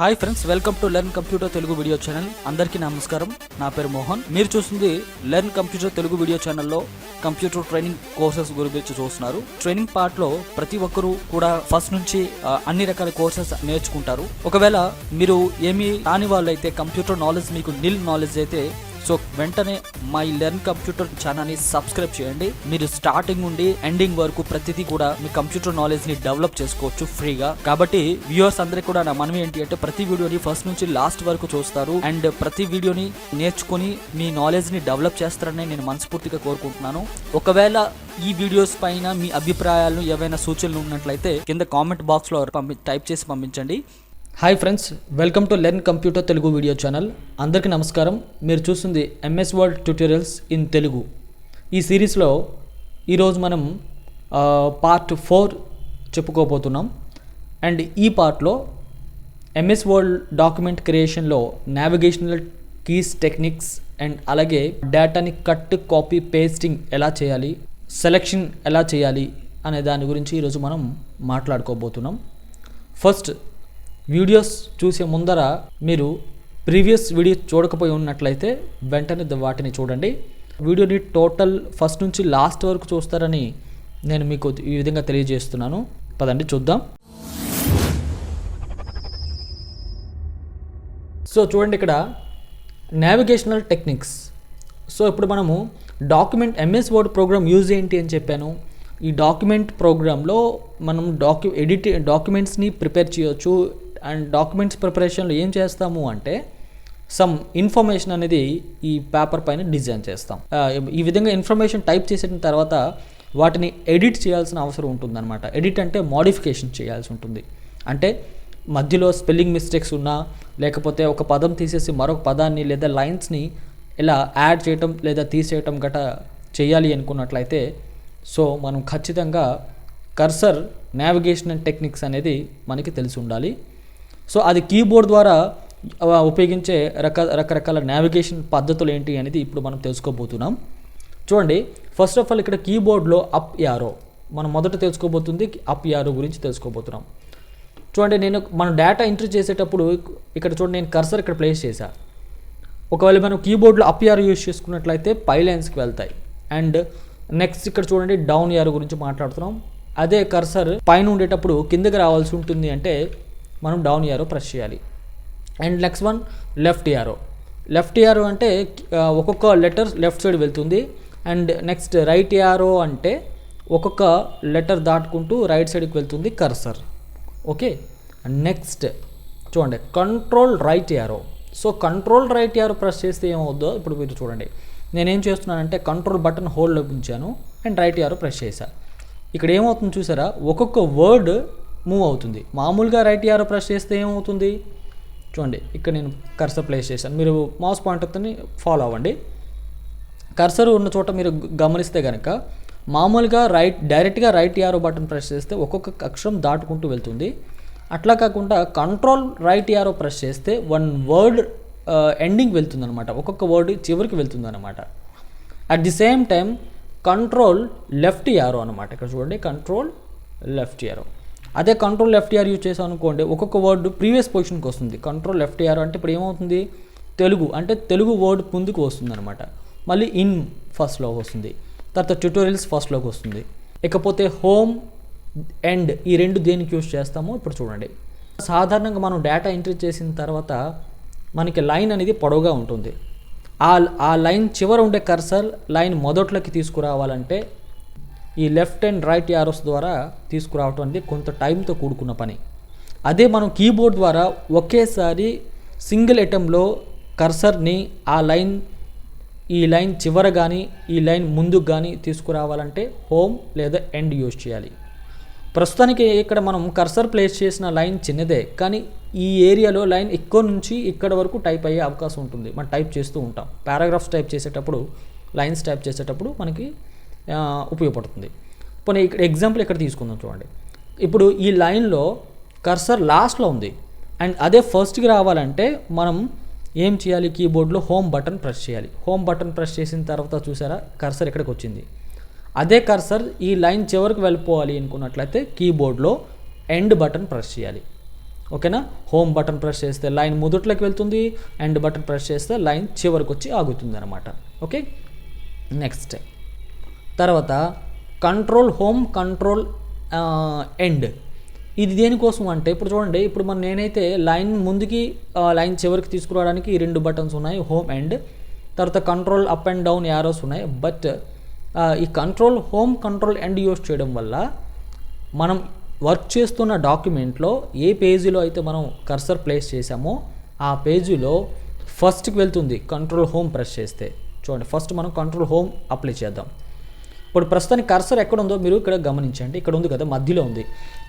Hi friends welcome to learn computer Telugu video channel. అందరికీ నమస్కారం. నా పేరు మోహన్. మీరు చూస్తుంది లెర్న్ కంప్యూటర్ తెలుగు వీడియో ఛానల్లో కంప్యూటర్ ట్రైనింగ్ కోర్సెస్ గురించి చూస్తున్నారు. ట్రైనింగ్ పార్ట్లో ప్రతి ఒక్కరూ కూడా ఫస్ట్ నుంచి అన్ని రకాల కోర్సెస్ నేర్చుకుంటారు. ఒకవేళ మీరు ఏమీ రాని వాళ్ళైతే కంప్యూటర్ నాలెడ్జ్ మీకు నిల్ నాలెడ్జ్ అయితే సో వెంటనే మై లెర్న్ కంప్యూటర్ ఛానల్ని సబ్స్క్రైబ్ చేయండి. మీరు స్టార్టింగ్ నుండి ఎండింగ్ వరకు ప్రతిదీ కూడా మీ కంప్యూటర్ నాలెడ్జ్ని డెవలప్ చేసుకోవచ్చు ఫ్రీగా. కాబట్టి వ్యూవర్స్ అందరికీ కూడా నా మనం ఏంటి అంటే ప్రతి వీడియోని ఫస్ట్ నుంచి లాస్ట్ వరకు చూస్తారు. అండ్ ప్రతి వీడియోని నేర్చుకుని మీ నాలెడ్జ్ని డెవలప్ చేస్తారని నేను మనస్ఫూర్తిగా కోరుకుంటున్నాను. ఒకవేళ ఈ వీడియోస్ పైన మీ అభిప్రాయాలను ఏవైనా సూచనలు ఉన్నట్లయితే కింద కామెంట్ బాక్స్లో పంపి టైప్ చేసి పంపించండి. Hi friends welcome to learn computer Telugu video channel అందరికీ నమస్కారం. మీరు చూస్తుంది MS Word tutorials in Telugu ఈ సిరీస్లో ఈరోజు మనం పార్ట్ ఫోర్ చెప్పుకోబోతున్నాం. అండ్ ఈ పార్ట్లో ఎంఎస్ వర్డ్ డాక్యుమెంట్ క్రియేషన్లో నావిగేషనల్ కీస్ టెక్నిక్స్ అండ్ అలాగే డేటాని కట్ కాపీ పేస్టింగ్ ఎలా చేయాలి సెలెక్షన్ ఎలా చేయాలి అనే దాని గురించి ఈరోజు మనం మాట్లాడుకోబోతున్నాం. ఫస్ట్ వీడియోస్ చూసే ముందర మీరు ప్రీవియస్ వీడియో చూడకపోయి ఉన్నట్లయితే వెంటనే వాటిని చూడండి. వీడియోని టోటల్ ఫస్ట్ నుంచి లాస్ట్ వరకు చూస్తారని నేను మీకు ఈ విధంగా తెలియజేస్తున్నాను. పదండి చూద్దాం. సో చూడండి ఇక్కడ నావిగేషనల్ టెక్నిక్స్ సో ఇప్పుడు మనము document MS Word program use ఏంటి అని చెప్పాను. ఈ డాక్యుమెంట్ ప్రోగ్రాంలో మనం డాక్యు ఎడిట్ డాక్యుమెంట్స్ని ప్రిపేర్ చేయొచ్చు. అండ్ డాక్యుమెంట్స్ ప్రిపరేషన్లో ఏం చేస్తాము అంటే సమ్ ఇన్ఫర్మేషన్ అనేది ఈ పేపర్ పైన డిజైన్ చేస్తాం. ఈ విధంగా ఇన్ఫర్మేషన్ టైప్ చేసిన తర్వాత వాటిని ఎడిట్ చేయాల్సిన అవసరం ఉంటుందన్నమాట. ఎడిట్ అంటే మోడిఫికేషన్ చేయాల్సి ఉంటుంది. అంటే మధ్యలో స్పెల్లింగ్ మిస్టేక్స్ ఉన్నా లేకపోతే ఒక పదం తీసేసి మరొక పదాన్ని లేదా లైన్స్ని ఇలా యాడ్ చేయటం లేదా తీసేయటం గట చేయాలి అనుకున్నట్లయితే సో మనం ఖచ్చితంగా కర్సర్ నావిగేషన్ అండ్ టెక్నిక్స్ అనేది మనకి తెలిసి ఉండాలి. సో అది కీబోర్డ్ ద్వారా ఉపయోగించే రక రకరకాల నావిగేషన్ పద్ధతులు ఏంటి అనేది ఇప్పుడు మనం తెలుసుకోబోతున్నాం. చూడండి ఫస్ట్ ఆఫ్ ఆల్ ఇక్కడ కీబోర్డ్లో అప్ యారో. మనం మొదట తెలుసుకోబోతుంది అప్ యారో గురించి తెలుసుకోబోతున్నాం. చూడండి నేను మనం డేటా ఎంట్రీ చేసేటప్పుడు ఇక్కడ చూడండి నేను కర్సర్ ఇక్కడ ప్లేస్ చేశా. ఒకవేళ మనం కీబోర్డ్లో అప్ యారో యూస్ చేసుకున్నట్లయితే పై లైన్స్కి వెళ్తాయి. అండ్ నెక్స్ట్ ఇక్కడ చూడండి డౌన్ యారో గురించి మాట్లాడుతున్నాం. అదే కర్సర్ పైన ఉండేటప్పుడు కిందకి రావాల్సి ఉంటుంది అంటే మనం డౌన్ యారో ప్రెస్ చేయాలి. And next one left arrow left arrow అంటే ఒక్కొక్క లెటర్ లెఫ్ట్ సైడ్ వెళ్తుంది. అండ్ నెక్స్ట్ రైట్ యారో అంటే ఒక్కొక్క లెటర్ దాటుకుంటూ రైట్ సైడ్కి వెళ్తుంది కర్సర్ ఓకే నెక్స్ట్ చూడండి control right arrow so control right arrow press చేస్తే ఏమవుద్దో ఇప్పుడు మీరు చూడండి. నేనేం చేస్తున్నానంటే కంట్రోల్ బటన్ హోల్డ్లో ఉంచాను. అండ్ రైట్ యారో ప్రెస్ చేశాను ఇక్కడ ఏమవుతుంది చూసారా? ఒక్కొక్క వర్డ్ మూవ్ అవుతుంది. మామూలుగా రైట్ యారో ప్రెస్ చేస్తే ఏమవుతుంది? చూడండి ఇక్కడ నేను కర్సర్ ప్లేస్ చేశాను. మీరు మౌస్ పాయింటర్తోని ఫాలో అవ్వండి. కర్సర్ ఉన్న చోట మీరు గమనిస్తే కనుక మామూలుగా రైట్ డైరెక్ట్గా రైట్ యారో బటన్ ప్రెస్ చేస్తే ఒక్కొక్క అక్షరం దాటుకుంటూ వెళ్తుంది. అట్లా కాకుండా కంట్రోల్ రైట్ యారో ప్రెస్ చేస్తే వన్ వర్డ్ ఎండింగ్ వెళ్తుందనమాట ఒక్కొక్క వర్డ్ చివరికి వెళ్తుందనమాట at the same time control left arrow అనమాట ఇక్కడ చూడండి కంట్రోల్ లెఫ్ట్ యారో అదే కంట్రోల్ లెఫ్ట్ యార్ యూజ్ చేసాం అనుకోండి ఒక్కొక్క వర్డ్ ప్రీవియస్ పొజిషన్కి వస్తుంది. కంట్రోల్ లెఫ్ట్ అంటే ఇప్పుడు ఏమవుతుంది? తెలుగు అంటే తెలుగు వర్డ్ ముందుకు వస్తుంది అనమాట మళ్ళీ ఇన్ ఫస్ట్లో వస్తుంది. తర్వాత ట్యూటోరియల్స్ ఫస్ట్లోకి వస్తుంది. ఇకపోతే హోమ్ ఎండ్ ఈ రెండు దేనికి యూజ్ చేస్తామో ఇప్పుడు చూడండి. సాధారణంగా మనం డేటా ఎంట్రీ చేసిన తర్వాత మనకి లైన్ అనేది పొడవుగా ఉంటుంది. ఆ ఆ లైన్ చివర ఉండే కర్సర్ లైన్ మొదట్లోకి తీసుకురావాలంటే ఈ లెఫ్ట్ అండ్ రైట్ యారోస్ ద్వారా తీసుకురావటం అనేది కొంత టైంతో కూడుకున్న పని. అదే మనం కీబోర్డ్ ద్వారా ఒకేసారి సింగిల్ ఐటెంలో కర్సర్ని ఆ లైన్ ఈ లైన్ చివర కానీ ఈ లైన్ ముందుకు కానీ తీసుకురావాలంటే హోమ్ లేదా ఎండ్ యూజ్ చేయాలి. ప్రస్తుతానికి ఇక్కడ మనం కర్సర్ ప్లేస్ చేసిన లైన్ చిన్నదే కానీ ఈ ఏరియాలో లైన్ ఎక్కువ నుంచి ఇక్కడ వరకు టైప్ అయ్యే అవకాశం ఉంటుంది. మనం టైప్ చేస్తూ ఉంటాం. పారాగ్రాఫ్స్ టైప్ చేసేటప్పుడు లైన్స్ టైప్ చేసేటప్పుడు మనకి ఉపయోగపడుతుంది. పోనీ ఇక్కడ ఎగ్జాంపుల్ ఇక్కడ తీసుకుందాం చూడండి. ఇప్పుడు ఈ లైన్లో కర్సర్ లాస్ట్లో ఉంది. అండ్ అదే ఫస్ట్కి రావాలంటే మనం ఏం చేయాలి? కీబోర్డ్లో హోమ్ బటన్ ప్రెస్ చేయాలి. హోమ్ బటన్ ప్రెస్ చేసిన తర్వాత చూసారా? కర్సర్ ఇక్కడికి వచ్చింది? అదే కర్సర్ ఈ లైన్ చివరికి వెళ్ళిపోవాలి అనుకున్నట్లయితే కీబోర్డ్లో ఎండ్ బటన్ ప్రెస్ చేయాలి. ఓకేనా? హోమ్ బటన్ ప్రెస్ చేస్తే లైన్ ముదుట్లోకి వెళ్తుంది. అండ్ బటన్ ప్రెస్ చేస్తే లైన్ చివరికి వచ్చి ఆగుతుంది అనమాట ఓకే? నెక్స్ట్. తర్వాత కంట్రోల్ హోమ్ కంట్రోల్ ఎండ్ ఇది దేనికోసం అంటే ఇప్పుడు చూడండి ఇప్పుడు మన నేనైతే లైన్ ముందుకి లైన్ చివరికి తీసుకురావడానికి ఈ రెండు బటన్స్ ఉన్నాయి హోమ్ ఎండ్ తర్వాత control up and down arrows ఉన్నాయి. బట్ ఈ control home control end use చేయడం వల్ల మనం వర్క్ చేస్తున్న డాక్యుమెంట్లో ఏ పేజీలో అయితే మనం కర్సర్ ప్లేస్ చేసామో ఆ పేజీలో ఫస్ట్కి వెళ్తుంది కంట్రోల్ హోమ్ ప్రెస్ చేస్తే. చూడండి ఫస్ట్ మనం కంట్రోల్ హోమ్ అప్లై చేద్దాం. ఇప్పుడు ప్రస్తుతానికి కర్సర్ ఎక్కడ ఉందో మీరు ఇక్కడ గమనించండి. ఇక్కడ ఉంది కదా మధ్యలో ఉంది.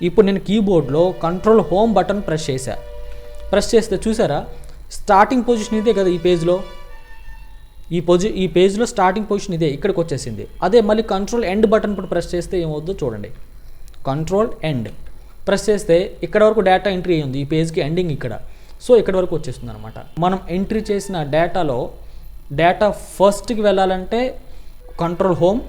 ఇప్పుడు నేను కీబోర్డ్లో కంట్రోల్ హోమ్ బటన్ ప్రెస్ చేశా. ప్రెస్ చేస్తే చూసారా? స్టార్టింగ్ పొజిషన్ ఇదే కదా ఈ పేజ్లో ఈ పొజి ఈ పేజ్లో స్టార్టింగ్ పొజిషన్ ఇదే ఇక్కడికి వచ్చేసింది. అదే మళ్ళీ కంట్రోల్ ఎండ్ బటన్ ఇప్పుడు ప్రెస్ చేస్తే ఏమవుద్దో చూడండి. కంట్రోల్ ఎండ్ ప్రెస్ చేస్తే ఇక్కడ వరకు డేటా ఎంట్రీ అయ్యింది ఈ పేజ్కి ఎండింగ్ ఇక్కడ. సో ఇక్కడ వరకు వచ్చేస్తుంది అనమాట మనం ఎంట్రీ చేసిన డేటాలో డేటా ఫస్ట్కి వెళ్ళాలంటే కంట్రోల్ హోమ్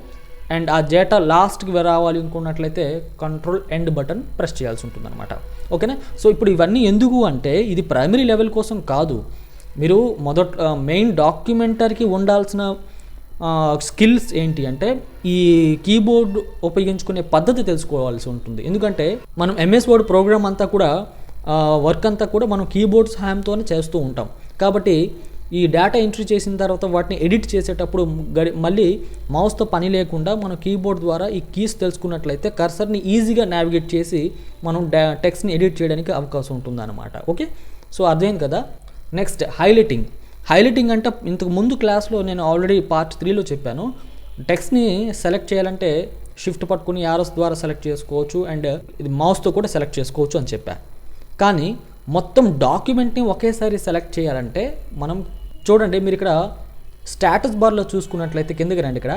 అండ్ ఆ డేటా లాస్ట్కి రావాలి అనుకున్నట్లయితే కంట్రోల్ ఎండ్ బటన్ ప్రెస్ చేయాల్సి ఉంటుందన్నమాట. ఓకేనా? సో ఇప్పుడు ఇవన్నీ ఎందుకు అంటే ఇది ప్రైమరీ లెవెల్ కోసం కాదు. మీరు మొదట మెయిన్ డాక్యుమెంటరీకి ఉండాల్సిన స్కిల్స్ ఏంటి అంటే ఈ కీబోర్డ్ ఉపయోగించుకునే పద్ధతి తెలుసుకోవాల్సి ఉంటుంది. ఎందుకంటే మనం ఎంఎస్ వర్డ్ ప్రోగ్రామ్ అంతా కూడా వర్క్ అంతా కూడా మనం కీబోర్డ్ సహాయంతోనే చేస్తూ ఉంటాం. కాబట్టి ఈ డేటా ఎంట్రీ చేసిన తర్వాత వాటిని ఎడిట్ చేసేటప్పుడు మళ్ళీ మౌస్తో పని లేకుండా మనం కీబోర్డ్ ద్వారా ఈ కీస్ తెలుసుకున్నట్లయితే కర్సర్ని ఈజీగా నావిగేట్ చేసి మనం డా టెక్స్ట్ని ఎడిట్ చేయడానికి అవకాశం ఉంటుందన్నమాట. ఓకే సో అర్థమైంది కదా? నెక్స్ట్ హైలైటింగ్ హైలైటింగ్ అంటే ఇంతకు ముందు క్లాస్లో నేను ఆల్రెడీ పార్ట్ త్రీలో చెప్పాను. టెక్స్ట్ని సెలెక్ట్ చేయాలంటే షిఫ్ట్ పట్టుకుని యారోస్ ద్వారా సెలెక్ట్ చేసుకోవచ్చు అండ్ ఇది మౌస్తో కూడా సెలెక్ట్ చేసుకోవచ్చు అని చెప్పా. కానీ మొత్తం డాక్యుమెంట్ని ఒకేసారి సెలెక్ట్ చేయాలంటే మనం చూడండి మీరు ఇక్కడ స్టేటస్ బార్లో చూసుకున్నట్లయితే కిందకి రండి ఇక్కడ.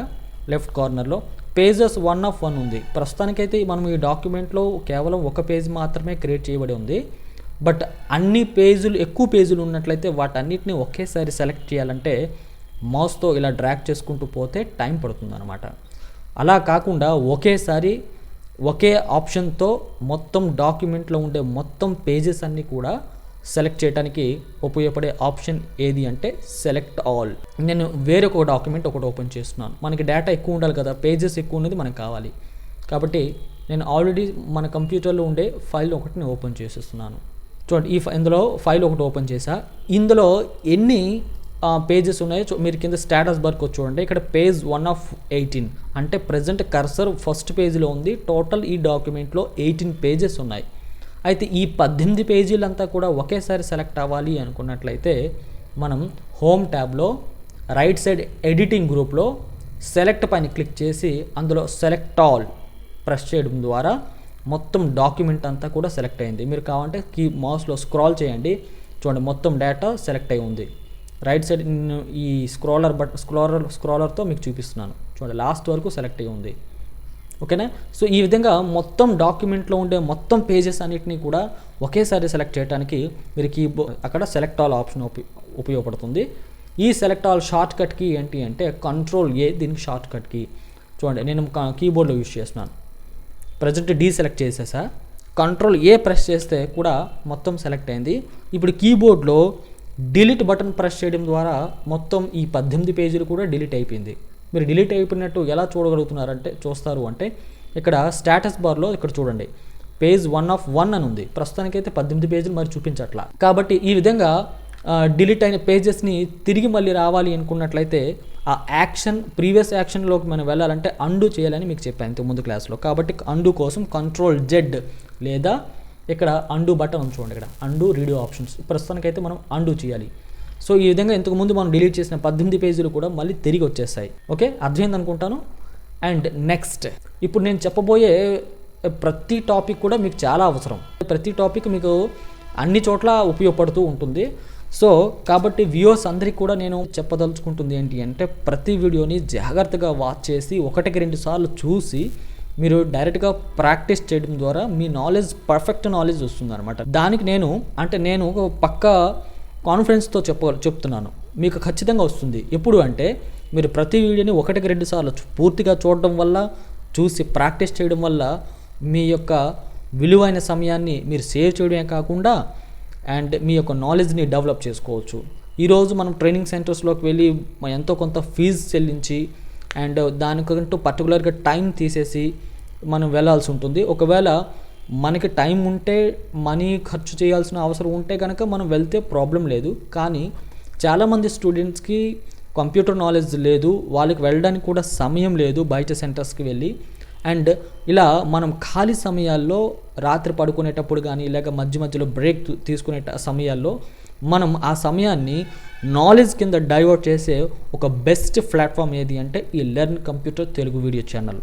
లెఫ్ట్ కార్నర్లో పేజెస్ వన్ ఆఫ్ వన్ ఉంది. ప్రస్తుతానికైతే మనం ఈ డాక్యుమెంట్లో కేవలం ఒక పేజ్ మాత్రమే క్రియేట్ చేయబడి ఉంది. బట్ అన్ని పేజీలు ఎక్కువ పేజీలు ఉన్నట్లయితే వాటన్నిటిని ఒకేసారి సెలెక్ట్ చేయాలంటే మౌస్తో ఇలా డ్రాగ్ చేసుకుంటూ పోతే టైం పడుతుందన్నమాట. అలా కాకుండా ఒకేసారి ఒకే ఆప్షన్తో మొత్తం డాక్యుమెంట్లో ఉండే మొత్తం పేజెస్ అన్నీ కూడా సెలెక్ట్ చేయడానికి ఉపయోగపడే ఆప్షన్ ఏది అంటే సెలెక్ట్ ఆల్. నేను వేరొక డాక్యుమెంట్ ఒకటి ఓపెన్ చేస్తున్నాను. మనకి డేటా ఎక్కువ ఉండాలి కదా పేజెస్ ఎక్కువ ఉన్నది మనకు కావాలి. కాబట్టి నేను ఆల్రెడీ మన కంప్యూటర్లో ఉండే ఫైల్ ఒకటిని ఓపెన్ చేసేస్తున్నాను. చూడండి ఈ ఫై- ఇందులో ఫైల్ ఒకటి ఓపెన్ చేసా ఇందులో ఎన్ని పేజెస్ ఉన్నాయో మీరు కింద స్టేటస్ బార్కి వచ్చి చూడండి. ఇక్కడ పేజ్ వన్ ఆఫ్ ఎయిటీన్. అంటే ప్రజెంట్ కర్సర్ ఫస్ట్ పేజ్లో ఉంది. టోటల్ ఈ డాక్యుమెంట్లో ఎయిటీన్ పేజెస్ ఉన్నాయి. అయితే ఈ పద్దెనిమిది పేజీలంతా కూడా ఒకేసారి సెలెక్ట్ అవ్వాలి అనుకున్నట్లయితే మనం హోమ్ ట్యాబ్లో రైట్ సైడ్ ఎడిటింగ్ గ్రూప్లో సెలెక్ట్ పైన క్లిక్ చేసి అందులో సెలెక్ట్ ఆల్ ప్రెస్ చేయడం ద్వారా మొత్తం డాక్యుమెంట్ అంతా కూడా సెలెక్ట్ అయింది. మీరు కావాలంటే కీ మౌస్లో స్క్రాల్ చేయండి. చూడండి మొత్తం డేటా సెలెక్ట్ అయి ఉంది. రైట్ సైడ్ నేను ఈ స్క్రోలర్ బట్ స్క్రోలర్ స్క్రోలర్తో మీకు చూపిస్తున్నాను. చూడండి లాస్ట్ వరకు సెలెక్ట్ అయి ఉంది. ఓకేనా? సో ఈ విధంగా మొత్తం డాక్యుమెంట్లో ఉండే మొత్తం పేజెస్ అన్నిటినీ కూడా ఒకేసారి సెలెక్ట్ చేయడానికి మీరు కీబో అక్కడ సెలెక్ట్ ఆల్ ఆప్షన్ ఉపయోగపడుతుంది. ఈ select all shortcut key ఏంటి అంటే కంట్రోల్ ఏ దీనికి షార్ట్ కట్ కీ. చూడండి నేను కీబోర్డ్లో యూస్ చేస్తున్నాను. ప్రజెంట్ డీ సెలెక్ట్ చేసేసా. కంట్రోల్ ఏ ప్రెస్ చేస్తే కూడా మొత్తం సెలెక్ట్ అయింది. ఇప్పుడు కీబోర్డ్లో డిలీట్ బటన్ ప్రెస్ చేయడం ద్వారా మొత్తం ఈ పద్దెనిమిది పేజీలు కూడా డిలీట్ అయిపోయింది. మీరు డిలీట్ అయిపోయినట్టు ఎలా చూడగలుగుతున్నారంటే చూస్తారు అంటే ఇక్కడ స్టేటస్ బార్లో ఇక్కడ చూడండి. పేజ్ వన్ ఆఫ్ వన్ అని ఉంది. ప్రస్తుతానికైతే పద్దెనిమిది పేజీలు మరి చూపించట్లా. కాబట్టి ఈ విధంగా డిలీట్ అయిన పేజెస్ని తిరిగి మళ్ళీ రావాలి అనుకున్నట్లయితే ఆ యాక్షన్ ప్రీవియస్ యాక్షన్లోకి మనం వెళ్ళాలంటే అండు చేయాలని మీకు చెప్పాను ముందు క్లాస్లో. కాబట్టి అండు కోసం కంట్రోల్ జెడ్ లేదా ఇక్కడ అండు బటన్ ఉంచుకోండి చూడండి ఇక్కడ. అండు రీడియో ఆప్షన్స్ ప్రస్తుతానికైతే మనం అండు చేయాలి. సో ఈ విధంగా ఇంతకు ముందు మనం డిలీట్ చేసిన పద్దెనిమిది పేజీలు కూడా మళ్ళీ తిరిగి వచ్చేస్తాయి ఓకే అర్థమైంది అనుకుంటాను? అండ్ నెక్స్ట్ ఇప్పుడు నేను చెప్పబోయే ప్రతి టాపిక్ కూడా మీకు చాలా అవసరం. ప్రతి టాపిక్ మీకు అన్ని చోట్ల ఉపయోగపడుతూ ఉంటుంది. సో కాబట్టి వ్యూవర్స్ అందరికీ కూడా నేను చెప్పదలుచుకుంటుంది ఏంటి అంటే ప్రతి వీడియోని జాగ్రత్తగా వాచ్ చేసి ఒకటికి రెండు సార్లు చూసి మీరు డైరెక్ట్గా ప్రాక్టీస్ చేయడం ద్వారా మీ నాలెడ్జ్ పర్ఫెక్ట్ నాలెడ్జ్ వస్తుంది అనమాట దానికి నేను అంటే నేను పక్క కాన్ఫిడెన్స్తో చెప్ప చెప్తున్నాను. మీకు ఖచ్చితంగా వస్తుంది. ఎప్పుడు అంటే మీరు ప్రతి వీడియోని ఒకటికి రెండు సార్లు పూర్తిగా చూడడం వల్ల చూసి ప్రాక్టీస్ చేయడం వల్ల మీ యొక్క విలువైన సమయాన్ని మీరు సేవ్ చేయడమే కాకుండా అండ్ మీ యొక్క నాలెడ్జ్ని డెవలప్ చేసుకోవచ్చు. ఈరోజు మనం ట్రైనింగ్ సెంటర్స్లోకి వెళ్ళి ఎంతో కొంత ఫీజు చెల్లించి అండ్ దానికంటూ పర్టికులర్గా టైం తీసేసి మనం వెళ్ళాల్సి ఉంటుంది. ఒకవేళ మనకి టైం ఉంటే మనీ ఖర్చు చేయాల్సిన అవసరం ఉంటే కనుక మనం వెళ్తే ప్రాబ్లం లేదు. కానీ చాలామంది స్టూడెంట్స్కి కంప్యూటర్ నాలెడ్జ్ లేదు వాళ్ళకి వెళ్ళడానికి కూడా సమయం లేదు బయట సెంటర్స్కి వెళ్ళి. అండ్ ఇలా మనం ఖాళీ సమయాల్లో రాత్రి పడుకునేటప్పుడు కానీ లేక మధ్య మధ్యలో బ్రేక్ తీసుకునే సమయాల్లో మనం ఆ సమయాన్ని నాలెడ్జ్ కింద డైవర్ట్ చేసే ఒక బెస్ట్ ప్లాట్ఫామ్ ఏది అంటే ఈ learn computer Telugu video channel.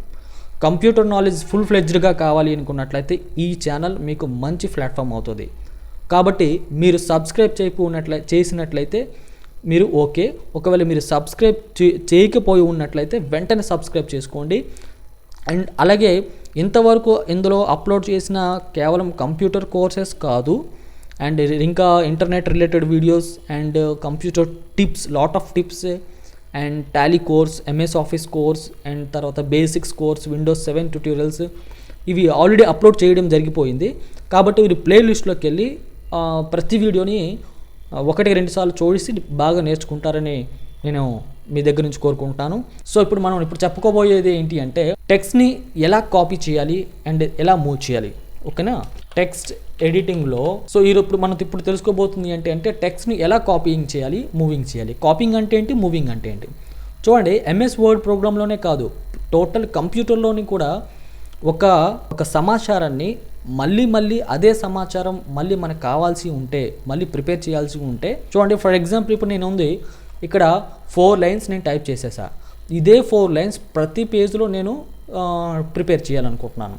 Computer knowledge full ఫ్లెడ్జ్డ్గా కావాలి అనుకున్నట్లయితే ఈ ఛానల్ మీకు మంచి ప్లాట్ఫామ్ అవుతుంది. కాబట్టి మీరు సబ్స్క్రైబ్ చేయకున్నట్లే చేసినట్లయితే మీరు ఓకే. ఒకవేళ మీరు సబ్స్క్రైబ్ చే- చేయకపోయి ఉన్నట్లయితే వెంటనే సబ్స్క్రైబ్ చేసుకోండి. అండ్ అలాగే ఇంతవరకు ఇందులో అప్లోడ్ చేసిన కేవలం కంప్యూటర్ కోర్సెస్ కాదు. అండ్ ఇంకా internet related videos and computer tips lot of tips and tally course MS Office course and తర్వాత basics course Windows seven tutorials ఇవి ఆల్రెడీ అప్లోడ్ చేయడం జరిగిపోయింది. కాబట్టి మీరు ప్లేలిస్ట్లోకి వెళ్ళి ప్రతి వీడియోని ఒకటి రెండు సార్లు చూసి బాగా నేర్చుకుంటారని నేను మీ దగ్గర నుంచి కోరుకుంటాను. సో ఇప్పుడు మనం ఇప్పుడు చెప్పుకోబోయేది ఏంటి అంటే టెక్స్ట్ని ఎలా కాపీ చేయాలి అండ్ ఎలా మూవ్ చేయాలి. ఓకేనా? టెక్స్ట్ ఎడిటింగ్లో సో ఈ ఇప్పుడు మనం ఇప్పుడు తెలుసుకోబోతుంది ఏంటి అంటే టెక్స్ట్ని ఎలా కాపీయింగ్ చేయాలి మూవింగ్ చేయాలి. కాపీయింగ్ అంటే ఏంటి మూవింగ్ అంటే ఏంటి? చూడండి ఎంఎస్ వర్డ్ ప్రోగ్రాంలోనే కాదు టోటల్ కంప్యూటర్లోని కూడా ఒక ఒక సమాచారాన్ని మళ్ళీ మళ్ళీ అదే సమాచారం మళ్ళీ మనకు కావాల్సి ఉంటే మళ్ళీ ప్రిపేర్ చేయాల్సి ఉంటే చూడండి ఫర్ ఎగ్జాంపుల్ ఇప్పుడు నేను ఉంది ఇక్కడ ఫోర్ లైన్స్ నేను టైప్ చేసేసా. ఇదే ఫోర్ లైన్స్ ప్రతి పేజ్లో నేను ప్రిపేర్ చేయాలనుకుంటున్నాను.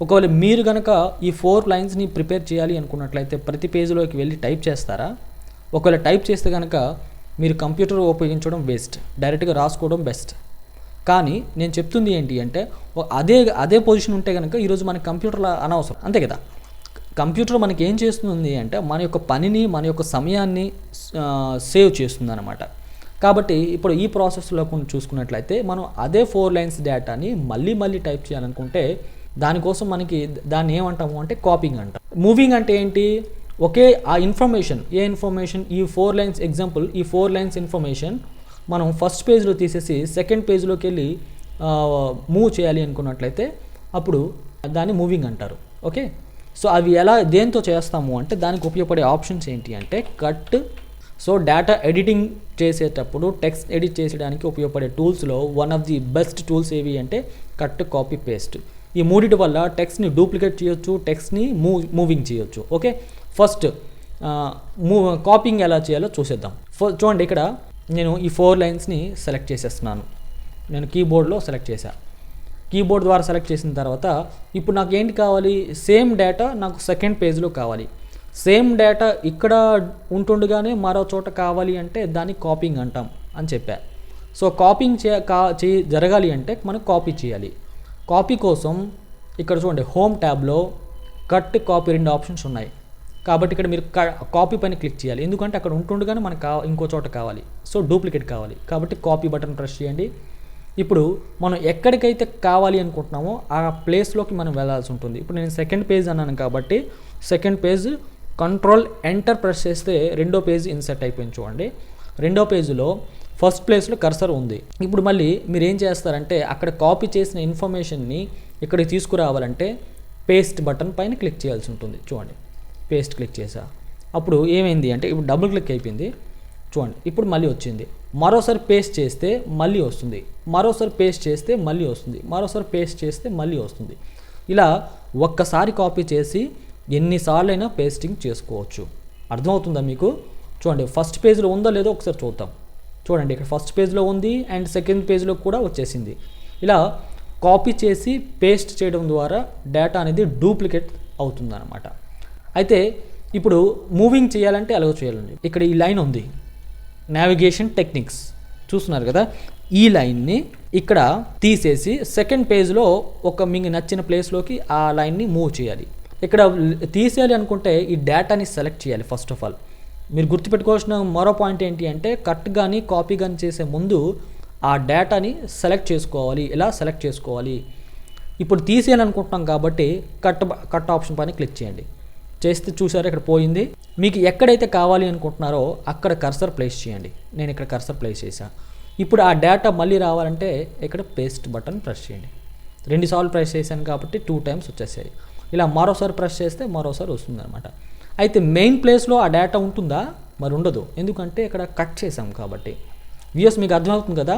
ఒకవేళ మీరు కనుక ఈ ఫోర్ లైన్స్ని ప్రిపేర్ చేయాలి అనుకున్నట్లయితే ప్రతి పేజీలోకి వెళ్ళి టైప్ చేస్తారా? ఒకవేళ టైప్ చేస్తే కనుక మీరు కంప్యూటర్ ఉపయోగించడం వేస్ట్ డైరెక్ట్గా రాసుకోవడం బెస్ట్ కానీ నేను చెప్తుంది ఏంటి అంటే అదే అదే పొజిషన్ ఉంటే కనుక ఈరోజు మన కంప్యూటర్లో అనవసరం. అంతే కదా? కంప్యూటర్ మనకి ఏం చేస్తుంది అంటే మన యొక్క పనిని మన యొక్క సమయాన్ని సేవ్ చేస్తుంది అనమాట కాబట్టి ఇప్పుడు ఈ ప్రాసెస్లో కొన్ని చూసుకున్నట్లయితే మనం అదే ఫోర్ లైన్స్ డేటాని మళ్ళీ మళ్ళీ టైప్ చేయాలనుకుంటే దానికోసం మనకి దాన్ని ఏమంటాము అంటే కాపింగ్ అంటాం. మూవింగ్ అంటే ఏంటి? ఒకే ఆ ఇన్ఫర్మేషన్ ఏ ఇన్ఫర్మేషన్ ఈ ఫోర్ లైన్స్ ఎగ్జాంపుల్ ఈ ఫోర్ లైన్స్ ఇన్ఫర్మేషన్ మనం ఫస్ట్ పేజ్లో తీసేసి సెకండ్ పేజ్లోకి వెళ్ళి మూవ్ చేయాలి అనుకున్నట్లయితే అప్పుడు దాన్ని మూవింగ్ అంటారు. ఓకే సో అవి ఎలా దేంతో చేస్తాము అంటే దానికి ఉపయోగపడే ఆప్షన్స్ ఏంటి అంటే కట్ సో డేటా ఎడిటింగ్ చేసేటప్పుడు టెక్స్ట్ ఎడిట్ చేసేయడానికి ఉపయోగపడే టూల్స్లో one of the best tools ఏవి అంటే కట్ కాపీ పేస్ట్ ఈ మూడిటి వల్ల టెక్స్ట్ని డూప్లికేట్ చేయొచ్చు టెక్స్ట్ని మూవ్ మూవింగ్ చేయొచ్చు. ఓకే? ఫస్ట్ మూవ్ కాపింగ్ ఎలా చేయాలో చూసేద్దాం. ఫస్ట్ చూడండి ఇక్కడ నేను ఈ ఫోర్ లైన్స్ని సెలెక్ట్ చేసేస్తున్నాను. నేను కీబోర్డ్లో సెలెక్ట్ చేశాను కీబోర్డ్ ద్వారా సెలెక్ట్ చేసిన తర్వాత ఇప్పుడు నాకు ఏంటి కావాలి? సేమ్ డేటా నాకు సెకండ్ పేజ్లో కావాలి. సేమ్ డేటా ఇక్కడ ఉంటుండగానే మరో చోట కావాలి అంటే దాన్ని కాపింగ్ అంటాం అని చెప్పా. సో కాపింగ్ చే కా చే జరగాలి అంటే మనం కాపీ చేయాలి. కాపీ కోసం ఇక్కడ చూడండి హోమ్ ట్యాబ్లో కట్ కాపీ రెండు ఆప్షన్స్ ఉన్నాయి. కాబట్టి ఇక్కడ మీరు కాపీ పైన క్లిక్ చేయాలి. ఎందుకంటే అక్కడ ఉంటుండగానే మనకు కా ఇంకో చోట కావాలి. సో డూప్లికేట్ కావాలి. కాబట్టి కాపీ బటన్ ప్రెస్ చేయండి. ఇప్పుడు మనం ఎక్కడికైతే కావాలి అనుకుంటున్నామో ఆ ప్లేస్లోకి మనం వెళ్ళాల్సి ఉంటుంది. ఇప్పుడు నేను సెకండ్ పేజ్ అన్నాను కాబట్టి second page control enter press చేస్తే రెండో పేజ్ ఇన్సెట్ అయిపోయింది చూడండి. రెండో పేజీలో ఫస్ట్ ప్లేస్లో కర్సర్ ఉంది. ఇప్పుడు మళ్ళీ మీరు ఏం చేస్తారంటే అక్కడ కాపీ చేసిన ఇన్ఫర్మేషన్ని ఇక్కడికి తీసుకురావాలంటే పేస్ట్ బటన్ పైన క్లిక్ చేయాల్సి ఉంటుంది. చూడండి. పేస్ట్ క్లిక్ చేసా. అప్పుడు ఏమైంది అంటే ఇప్పుడు డబుల్ క్లిక్ అయిపోయింది. చూడండి. ఇప్పుడు మళ్ళీ వచ్చింది. మరోసారి పేస్ట్ చేస్తే మళ్ళీ వస్తుంది. మరోసారి పేస్ట్ చేస్తే మళ్ళీ వస్తుంది. మరోసారి పేస్ట్ చేస్తే మళ్ళీ వస్తుంది. ఇలా ఒక్కసారి కాపీ చేసి ఎన్నిసార్లైనా పేస్టింగ్ చేసుకోవచ్చు. అర్థమవుతుందా మీకు? చూడండి. ఫస్ట్ పేజ్లో ఉందో లేదో ఒకసారి చూద్దాం. చూడండి ఇక్కడ ఫస్ట్ పేజ్లో ఉంది అండ్ సెకండ్ పేజ్లో కూడా వచ్చేసింది. ఇలా కాపీ చేసి పేస్ట్ చేయడం ద్వారా డేటా అనేది డూప్లికేట్ అవుతుందన్నమాట. అయితే ఇప్పుడు మూవింగ్ చేయాలంటే ఎలాగో చేయాలండి? ఇక్కడ ఈ లైన్ ఉంది. నావిగేషన్ టెక్నిక్స్ చూస్తున్నారు కదా? ఈ లైన్ని ఇక్కడ తీసేసి సెకండ్ పేజ్లో ఒక మీకు నచ్చిన ప్లేస్లోకి ఆ లైన్ని మూవ్ చేయాలి. ఇక్కడ తీసేయాలి అనుకుంటే ఈ డేటాని సెలెక్ట్ చేయాలి ఫస్ట్ ఆఫ్ ఆల్ మీరు గుర్తుపెట్టుకోవాల్సిన మరో పాయింట్ ఏంటి అంటే కట్ కానీ కాపీ కానీ చేసే ముందు ఆ డేటాని సెలెక్ట్ చేసుకోవాలి. ఎలా సెలెక్ట్ చేసుకోవాలి? ఇప్పుడు తీసేయాలనుకుంటున్నాం కాబట్టి కట్ కట్ ఆప్షన్ పైన క్లిక్ చేయండి. చేస్తే చూసారు ఇక్కడ పోయింది? మీకు ఎక్కడైతే కావాలి అనుకుంటున్నారో అక్కడ కర్సర్ ప్లేస్ చేయండి. నేను ఇక్కడ కర్సర్ ప్లేస్ చేశాను ఇప్పుడు ఆ డేటా మళ్ళీ రావాలంటే ఇక్కడ పేస్ట్ బటన్ ప్రెస్ చేయండి. రెండుసార్లు ప్రెస్ చేశాను కాబట్టి టూ టైమ్స్ వచ్చేసాయి. ఇలా మరోసారి ప్రెస్ చేస్తే మరోసారి వస్తుంది అనమాట అయితే మెయిన్ ప్లేస్లో ఆ డేటా ఉంటుందా? మరి ఉండదు. ఎందుకంటే ఇక్కడ కట్ చేసాం కాబట్టి. వ్యూస్ మీకు అర్థమవుతుంది కదా?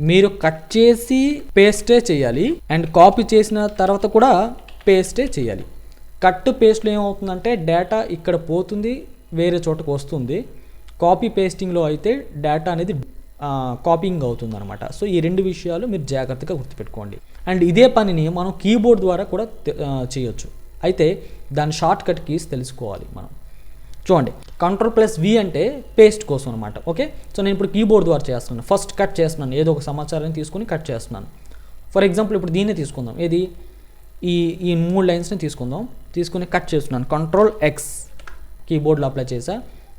మీరు కట్ చేసి పేస్టే చేయాలి. అండ్ కాపీ చేసిన తర్వాత కూడా పేస్టే చేయాలి. కట్ పేస్ట్లో ఏమవుతుందంటే డేటా ఇక్కడ పోతుంది వేరే చోటకు వస్తుంది. కాపీ పేస్టింగ్లో అయితే డేటా అనేది కాపీయింగ్ అవుతుంది అనమాట సో ఈ రెండు విషయాలు మీరు జాగ్రత్తగా గుర్తుపెట్టుకోండి. అండ్ ఇదే పనిని మనం కీబోర్డ్ ద్వారా కూడా చేయొచ్చు. అయితే దాని షార్ట్ కట్ కీస్ తెలుసుకోవాలి మనం. చూడండి కంట్రోల్ ప్లస్ వి అంటే పేస్ట్ కోసం అనమాట ఓకే సో నేను ఇప్పుడు కీబోర్డ్ ద్వారా చేస్తున్నాను. ఫస్ట్ కట్ చేస్తున్నాను. ఏదో ఒక సమాచారాన్ని తీసుకొని కట్ చేస్తున్నాను. ఫర్ ఎగ్జాంపుల్ ఇప్పుడు దీన్నే తీసుకుందాం. ఏది? ఈ ఈ మూడు లైన్స్ని తీసుకుందాం. తీసుకుని కట్ చేస్తున్నాను. కంట్రోల్ ఎక్స్ కీబోర్డ్లో అప్లై చేసా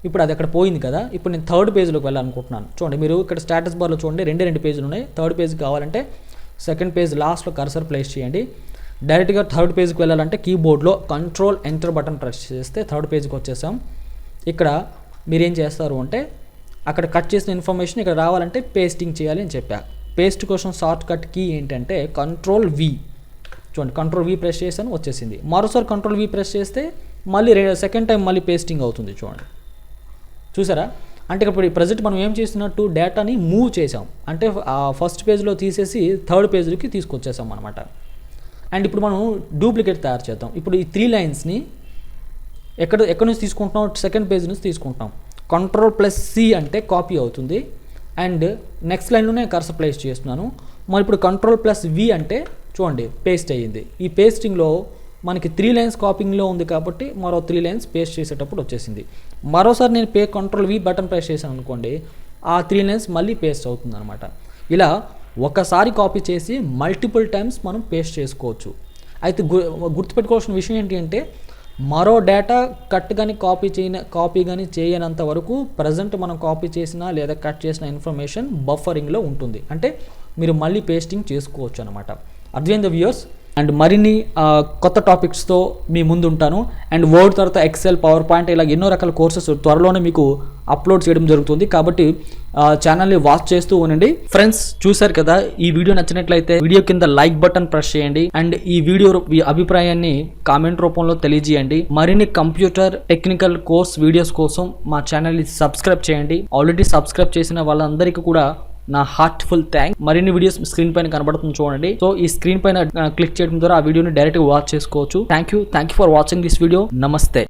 ఇప్పుడు అది అక్కడ పోయింది కదా. ఇప్పుడు నేను థర్డ్ పేజ్లోకి వెళ్ళాలనుకుంటున్నాను. చూడండి మీరు ఇక్కడ స్టేటస్ బార్లో చూడండి. రెండే రెండు పేజీలు ఉన్నాయి. థర్డ్ పేజ్ కావాలంటే సెకండ్ పేజ్ లాస్ట్లో కర్సర్ ప్లేస్ చేయండి. డైరెక్ట్గా థర్డ్ పేజ్కి వెళ్ళాలంటే కీబోర్డ్లో కంట్రోల్ ఎంటర్ బటన్ ప్రెస్ చేస్తే థర్డ్ పేజ్కి వచ్చేసాం. ఇక్కడ మీరేం చేస్తారు అంటే అక్కడ కట్ చేసిన ఇన్ఫర్మేషన్ ఇక్కడ రావాలంటే పేస్టింగ్ చేయాలి అని చెప్పా. పేస్ట్ కోసం షార్ట్ కట్ కీ ఏంటంటే కంట్రోల్ వి చూడండి కంట్రోల్ వి ప్రెస్ చేశాను వచ్చేసింది. మరోసారి కంట్రోల్ వి ప్రెస్ చేస్తే మళ్ళీ సెకండ్ టైం మళ్ళీ పేస్టింగ్ అవుతుంది చూడండి. చూసారా? అంటే ఇప్పుడు ప్రజెంట్ మనం ఏం చేస్తున్నట్టు డేటాని మూవ్ చేసాం అంటే ఆ ఫస్ట్ పేజ్లో తీసేసి థర్డ్ పేజ్లోకి తీసుకొచ్చేసాం అనమాట అండ్ ఇప్పుడు మనం డూప్లికేట్ తయారు చేద్దాం. ఇప్పుడు ఈ త్రీ లైన్స్ని ఎక్కడ ఎక్కడి నుంచి తీసుకుంటున్నాం సెకండ్ పేజ్ నుంచి తీసుకుంటాం కంట్రోల్ ప్లస్ సి అంటే కాపీ అవుతుంది. అండ్ నెక్స్ట్ లైన్లోనే కర్సర్ ప్లేస్ చేస్తున్నాను. మరి ఇప్పుడు కంట్రోల్ ప్లస్ వి అంటే చూడండి పేస్ట్ అయ్యింది. ఈ పేస్టింగ్లో మనకి త్రీ లైన్స్ కాపింగ్లో ఉంది కాబట్టి మరో త్రీ లైన్స్ పేస్ట్ చేసేటప్పుడు వచ్చేసింది. మరోసారి నేను పే కంట్రోల్ వి బటన్ ప్రెస్ చేశాను అనుకోండి ఆ త్రీ లైన్స్ మళ్ళీ పేస్ట్ అవుతుంది అనమాట ఇలా ఒకసారి కాపీ చేసి మల్టిపుల్ టైమ్స్ మనం పేస్ట్ చేసుకోవచ్చు. అయితే గు గుర్తుపెట్టుకోవాల్సిన విషయం ఏంటి అంటే మరో డేటా కట్ కానీ కాపీ చేయన కాపీ కానీ చేయనంత వరకు ప్రజెంట్ మనం కాపీ చేసిన లేదా కట్ చేసిన ఇన్ఫర్మేషన్ బఫరింగ్లో ఉంటుంది. అంటే మీరు మళ్ళీ పేస్టింగ్ చేసుకోవచ్చు అనమాట అర్థమైంది వ్యూయర్స్ అండ్ మరిన్ని కొత్త టాపిక్స్తో మీ ముందు ఉంటాను. అండ్ వర్డ్ తర్వాత ఎక్సెల్ పవర్ పాయింట్ ఇలా ఎన్నో రకాల కోర్సెస్ త్వరలోనే మీకు అప్లోడ్ చేయడం జరుగుతుంది. కాబట్టి ఛానల్ని వాచ్ చేస్తూ ఉండండి. ఫ్రెండ్స్ చూశారు కదా ఈ వీడియో నచ్చినట్లయితే వీడియో కింద లైక్ బటన్ ప్రెస్ చేయండి. అండ్ ఈ వీడియో అభిప్రాయాన్ని కామెంట్ రూపంలో తెలియజేయండి. మరిన్ని కంప్యూటర్ టెక్నికల్ కోర్స్ వీడియోస్ కోసం మా ఛానల్ని సబ్స్క్రైబ్ చేయండి. ఆల్రెడీ సబ్స్క్రైబ్ చేసిన వాళ్ళందరికీ కూడా నా హార్ట్ఫుల్ థ్యాంక్ మరిన్ని వీడియోస్ స్క్రీన్ పైన కనబడుతుంది చూడండి. సో ఈ స్క్రీన్ పైన క్లిక్ చేయడం ద్వారా ఆ వీడియోని డైరెక్ట్గా వాచ్ చేసుకోవచ్చు. Thank you thank you for watching this video నమస్తే